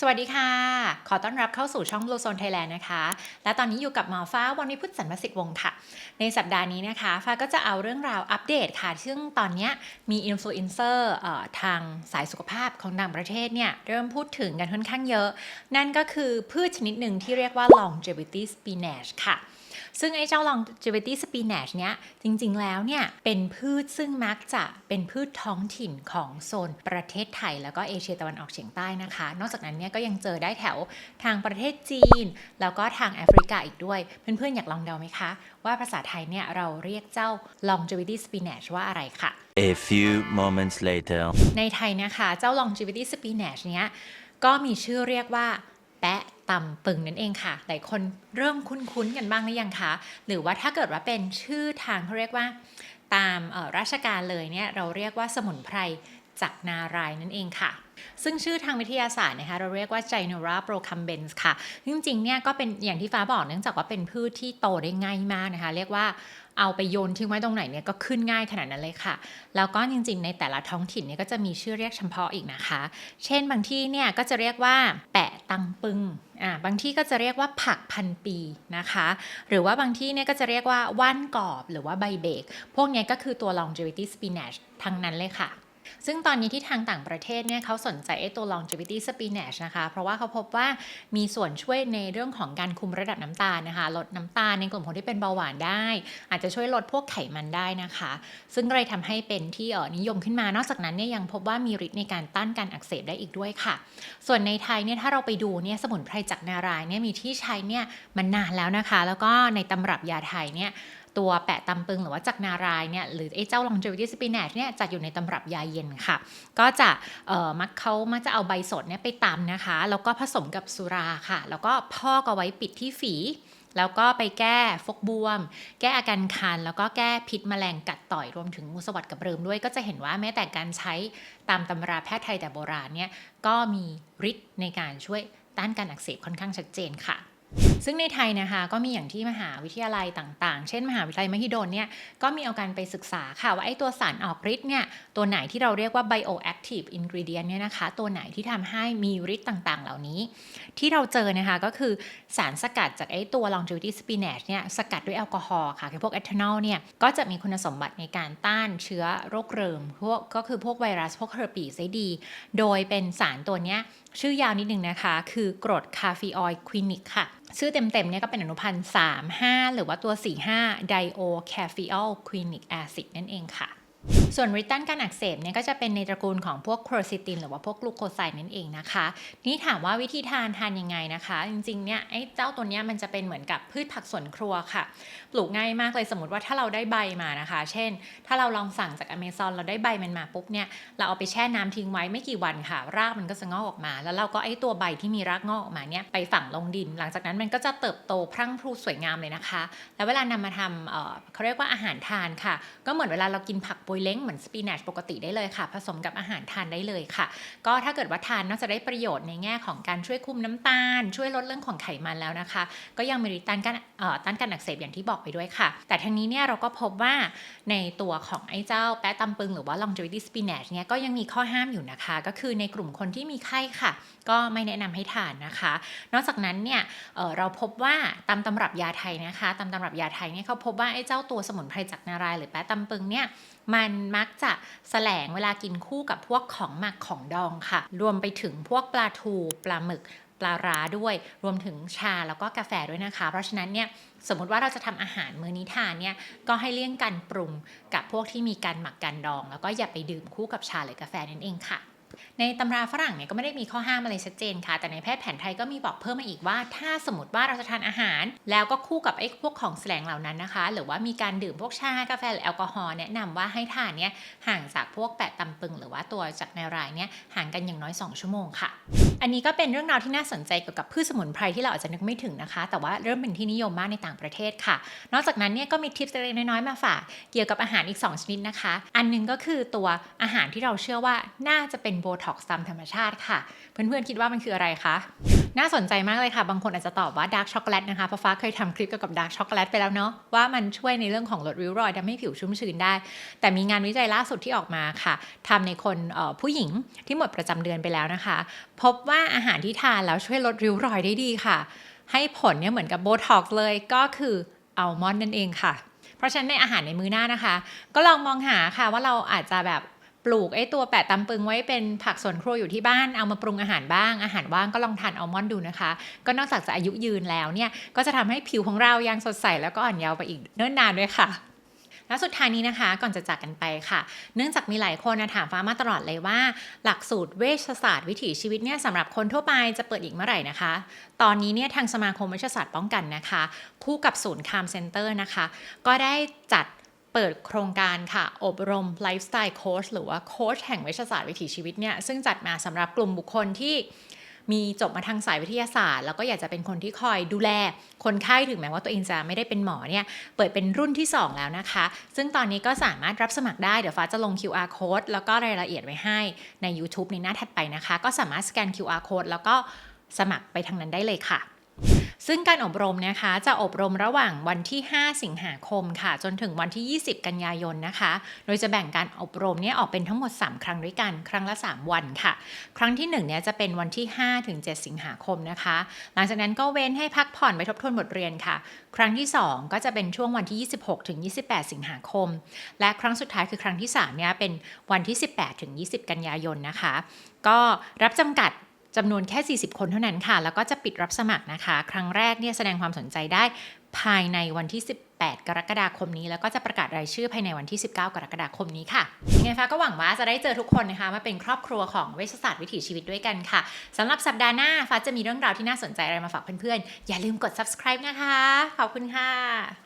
สวัสดีค่ะ ขอต้อนรับเข้าสู่ช่อง Blue Zone Thailand นะคะ และตอนนี้อยู่กับหมอฟ้าวันวิพุทธสันประสิทธิ์วงศ์ค่ะ ในสัปดาห์นี้นะคะ ฟ้าก็จะเอาเรื่องราวอัปเดตค่ะ ซึ่งตอนนี้มีอินฟลูเอนเซอร์ทางสายสุขภาพของต่างประเทศเนี่ย เริ่มพูดถึงกันค่อนข้างเยอะ นั่นก็คือพืชชนิดหนึ่งที่เรียกว่า longevity spinach ค่ะ ซึ่งไอ้เจ้า longevity spinach เนี้ยจริงๆแล้วเนี่ยเป็นพืชซึ่งมักจะเป็นพืชท้องถิ่นของโซนประเทศไทย แล้วก็เอเชียตะวันออกเฉียงใต้นะคะ นอกจากนั้นเนี่ยก็ยังเจอได้แถวทางประเทศจีน แล้วก็ทางแอฟริกาอีกด้วย เพื่อนๆ อยากลองเดาไหมคะ ว่าภาษาไทยเนี่ยเราเรียกเจ้า longevity spinach ว่าอะไรค่ะ A few moments later. ในไทยนะคะ เจ้า longevity spinach เนี้ยก็มีชื่อเรียกว่าแปะ ตำปึงนั่นเองค่ะ หลายคนเริ่มคุ้นๆกันบ้างหรือยังคะ หรือว่าถ้าเกิดว่าเป็นชื่อทางเขาเรียกว่า ตามออราชการเลยเนี่ยเราเรียกว่าสมุนไพรจากนารายนั่นเองค่ะ ซึ่งชื่อทางวิทยาศาสตร์นะคะเราเรียกว่า Gynora procumbens ค่ะ จริงๆเนี่ยก็เป็นอย่างที่ฟ้าบอกเนื่องจากว่าเป็นพืชที่โตได้ง่ายมากนะคะ เรียกว่าเอาไปโยนทิ้งไว้ตรงไหนเนี่ยก็ขึ้นง่ายขนาดนั้นเลยค่ะ แล้วก็จริงๆ ในแต่ละท้องถิ่นเนี่ยก็จะมีชื่อเรียกเฉพาะอีกนะคะ เช่นบางที่เนี่ยก็จะเรียกว่าแปะตังปึงอ่าบางที่ก็จะเรียกว่าผักพันปีนะคะ หรือว่าบางที่เนี่ยก็จะเรียกว่าว่านกรอบหรือว่าใบเบก พวกนี้ก็คือตัว longevity spinach ทั้งนั้นเลยค่ะ ซึ่งตอนนี้ที่ทางต่างประเทศเนี่ยเขาสนใจไอ้ตัว longevity spinach นะคะ เพราะว่าเขาพบว่ามีส่วนช่วยในเรื่องของการคุมระดับน้ำตาลนะคะ ลดน้ำตาลในกลุ่มคนที่เป็นเบาหวานได้ อาจจะช่วยลดพวกไขมันได้นะคะ ซึ่งเลยทำให้เป็นที่ออนิยมขึ้นมา นอกจากนั้นเนี่ยยังพบว่ามีฤทธิ์ในการต้านการอักเสบได้อีกด้วยค่ะ ส่วนในไทยเนี่ยถ้าเราไปดูเนี่ยสมุนไพรจากนารายเนี่ยมีที่ใช้เนี่ยมันนานแล้วนะคะ แล้วก็ในตำรับยาไทยเนี่ย ตัวแปะตำปึงหรือว่าจักนารายเนี่ยหรือไอ้เจ้า longevity spinach เนี่ยจัดอยู่ในตำรับยาเย็นค่ะ ก็จะเออมักเขามักจะเอาใบสดเนี่ยไปตำนะคะ แล้วก็ผสมกับสุราค่ะ แล้วก็พอกเอาไว้ปิดที่ฝีแล้วก็ไปแก้ฟกบวม แก้อาการคัน แล้วก็แก้พิษแมลงกัดต่อยรวมถึงงูสวัสดกับเริมด้วย ก็จะเห็นว่าแม้แต่การใช้ตามตำราแพทย์ไทยแต่โบราณเนี่ยก็มีฤทธิ์ในการช่วยต้านการอักเสบค่อนข้างชัดเจนค่ะ ซึ่งในไทยนะคะก็มีอย่างที่มหาวิทยาลัยต่างๆ เช่น มหาวิทยาลัยมหิดลเนี่ยก็มีเอาการไปศึกษาค่ะว่าไอ้ตัวสารออกฤทธิ์เนี่ยตัวไหนที่เราเรียกว่า bioactive ingredient เนี่ยนะคะตัวไหนที่ทำให้มีฤทธิ์ต่างๆ เหล่านี้ ที่เราเจอนะคะก็คือสารสกัดจากไอ้ตัว longevity spinach เนี่ยสกัดด้วยแอลกอฮอล์ค่ะคือพวกเอทานอลเนี่ยก็จะมีคุณสมบัติในการต้านเชื้อโรคเริมพวกก็คือพวกไวรัสพวกเฮอร์ปีสได้ดี โดยเป็นสารตัวเนี้ยชื่อยาวนิดนึงนะคะ คือกรดคาฟีออยควินิกค่ะ ชื่อเต็มๆเนี่ยก็เป็นอนุพันธ์ 35 หรือว่าตัว 45ไดโอแคฟิออลควินิกแอซิดนั่นเองค่ะ ส่วนริตันการอักเสบเนี่ยก็จะเป็นในตระกูลของพวกโครซิติน หรือว่าพวกกลูโคไซด์นั่นเองนะคะ นี่ถามว่าวิธีทานทานยังไงนะคะ จริงๆเนี่ยไอ้เจ้าตัวเนี้ยมันจะเป็นเหมือนกับพืชผักสวนครัวค่ะ ปลูกง่ายมากเลยสมมติว่าถ้าเราได้ใบมานะคะ เช่น ถ้าเราลองสั่งจากอเมซอนเราได้ใบมันมาปุ๊บเนี่ยเราเอาไปแช่น้ำทิ้งไว้ไม่กี่วันค่ะ รากมันก็จะงอกออกมา แล้วเราก็ไอ้ตัวใบที่มีรากงอกออกมาเนี่ยไปฝังลงดิน หลังจากนั้นมันก็จะเติบโตพรั่งพรูสวยงามเลยนะคะ แล้วเวลานำมาทำเเขาเรียกว่าอาหารทานค่ะ ก็เหมือนเวลาเรากินผักโปยเล้งเหมือนสปีนัชปกติได้เลยค่ะ ผสมกับอาหารทานได้เลยค่ะ ก็ถ้าเกิดว่าทานนอกจากได้ประโยชน์ในแง่ของการช่วยคุมน้ำตาล ช่วยลดเรื่องของไขมันแล้วนะคะ ก็ยังมีฤทธิ์ต้านการต้านการอักเสบอย่างที่บอกไปด้วยค่ะ แต่ทั้งนี้เนี่ยเราก็พบว่าในตัวของไอ้เจ้าแปะตำปึงหรือว่า longevity spinach เนี่ยก็ยังมีข้อห้ามอยู่นะคะ ก็คือในกลุ่มคนที่มีไข้ค่ะ ก็ไม่แนะนำให้ทานนะคะ นอกจากนั้นเนี่ยเเราพบว่าตามตำรับยาไทยนะคะตามตำรับยาไทยเนี่ยเขาพบว่าไอ้เจ้าตัวสมุนไพรจากนารายหรือแปะตำปึงเนี่ยมันมักจะแสลงเวลากินคู่กับพวกของหมักของดองค่ะ รวมไปถึงพวกปลาทูปลาหมึกปลาร้าด้วยรวมถึงชาแล้วก็กาแฟด้วยนะคะ เพราะฉะนั้นเนี่ยสมมติว่าเราจะทำอาหารมื้อนี้ทานเนี่ยก็ให้เลี่ยงการปรุงกับพวกที่มีการหมักการดอง แล้วก็อย่าไปดื่มคู่กับชาหรือกาแฟนั่นเองค่ะ ในตำราฝรั่งเนี่ยก็ไม่ได้มีข้อห้ามอะไรชัดเจนค่ะ แต่ในแพทย์แผนไทยก็มีบอกเพิ่มมาอีกว่า ถ้าสมมติว่าเราจะทานอาหาร แล้วก็คู่กับไอ้พวกของแสลงเหล่านั้นนะคะ หรือว่ามีการดื่มพวกชากาแฟหรือแอลกอฮอล์แนะนำว่าให้ทานเนี่ยห่างจากพวกแปะตำปึง หรือว่าตัวจากในรายเนี่ยห่างกันอย่างน้อย 2 ชั่วโมงค่ะ อันนี้ก็เป็นเรื่องราวที่น่าสนใจเกี่ยวกับพืชสมุนไพรที่เราอาจจะนึกไม่ถึงนะคะ แต่ว่าเริ่มเป็นที่นิยมมากในต่างประเทศค่ะ นอกจากนั้นเนี่ยก็มีทิปเล็กน้อยๆมาฝากเกี่ยวกับอาหารอีก 2 ชนิดนะคะ อันหนึงก็คือตัวอาหารที่เราเชื่อว่าน่าจะเป็นโบท็อกซ์ตามธรรมชาติค่ะ เพื่อนๆคิดว่ามันคืออะไรคะ น่าสนใจมากเลยค่ะ บางคนอาจจะตอบว่าดาร์กช็อกโกแลตนะคะเพราะฟ้าเคยทำคลิปเกี่ยวกับดาร์กช็อกโกแลตไปแล้วเนาะว่ามันช่วยในเรื่องของลดริ้วรอยทำให้ผิวชุ่มชื้นได้ แต่มีงานวิจัยล่าสุดที่ออกมาค่ะทำในคนผู้หญิงที่หมดประจำเดือนไปแล้วนะคะ พบว่าอาหารที่ทานแล้วช่วยลดริ้วรอยได้ดีค่ะ ให้ผลเนี่ยเหมือนกับโบท็อกซ์เลยก็คืออัลมอนด์นั่นเองค่ะ เพราะฉะนั้นในอาหารในมื้อหน้านะคะ ก็ลองมองหาค่ะว่าเราอาจจะแบบ ปลูกไอ้ตัวแปะตำปึงไว้เป็นผักสวนครัวอยู่ที่บ้านเอามาปรุงอาหารบ้างอาหารว่างก็ลองทานอัลมอนด์ดูนะคะ ก็นอกจากจะอายุยืนแล้วเนี่ยก็จะทำให้ผิวของเรายังสดใสแล้วก็อ่อนเยาว์ไปอีกเนิ่นนานด้วยค่ะแล้วสุดท้ายนี้นะคะก่อนจะจากกันไปค่ะ เนื่องจากมีหลายคนนะถามฟ้ามาตลอดเลยว่า หลักสูตรเวชศาสตร์วิถีชีวิตเนี่ยสำหรับคนทั่วไปจะเปิดอีกเมื่อไหร่นะคะ ตอนนี้เนี่ยทางสมาคมเวชศาสตร์ป้องกันนะคะ คู่กับศูนย์คามเซ็นเตอร์นะคะ ก็ได้จัด เปิดโครงการค่ะ อบรมไลฟ์สไตล์โค้ชหรือว่าโค้ชแห่งเวชศาสตร์วิถีชีวิตเนี่ยซึ่งจัดมาสำหรับกลุ่มบุคคลที่มีจบมาทางสายวิทยาศาสตร์ แล้วก็อยากจะเป็นคนที่คอยดูแล คนไข้ถึงแม้ว่าตัวเองจะไม่ได้เป็นหมอเนี่ยเปิดเป็นรุ่นที่ 2 แล้วนะคะ ซึ่งตอนนี้ก็สามารถรับสมัครได้ เดี๋ยวฟ้าจะลง QR code แล้วก็รายละเอียดไว้ให้ใน YouTube ในหน้าถัดไปนะคะ ก็สามารถสแกน QR code แล้วก็สมัครไปทางนั้นได้เลยค่ะ ซึ่งการอบรมนะคะจะอบรมระหว่างวันที่ 5 สิงหาคมค่ะ จนถึงวันที่ 20 กันยายนนะคะ โดยจะแบ่งการอบรมเนี่ยออกเป็นทั้งหมด 3 ครั้งด้วยกัน ครั้งละ 3 วันค่ะ ครั้งที่1เนี่ยจะเป็นวันที่ 5 ถึง 7 สิงหาคมนะคะ หลังจากนั้นก็เว้นให้พักผ่อนไปทบทวนบทเรียนค่ะ ครั้งที่ 2 ก็จะเป็นช่วงวันที่ 26 ถึง 28 สิงหาคม และครั้งสุดท้ายคือครั้งที่3เนี่ยเป็นวันที่ 18 ถึง 20 กันยายนนะคะ ก็รับจำกัด จำนวนแค่ 40 คนเท่านั้นค่ะ แล้วก็จะปิดรับสมัครนะคะ ครั้งแรกเนี่ยแสดงความสนใจได้ภายในวันที่ 18 กรกฎาคมนี้ แล้วก็จะประกาศรายชื่อภายในวันที่ 19 กรกฎาคมนี้ค่ะยังไงฟ้าก็หวังว่าจะได้เจอทุกคนนะคะ มาเป็นครอบครัวของเวชศาสตร์วิถีชีวิตด้วยกันค่ะสำหรับสัปดาห์หน้าฟ้าจะมีเรื่องราวที่น่าสนใจอะไรมาฝากเพื่อนๆ อย่าลืมกด subscribe นะคะ ขอบคุณค่ะ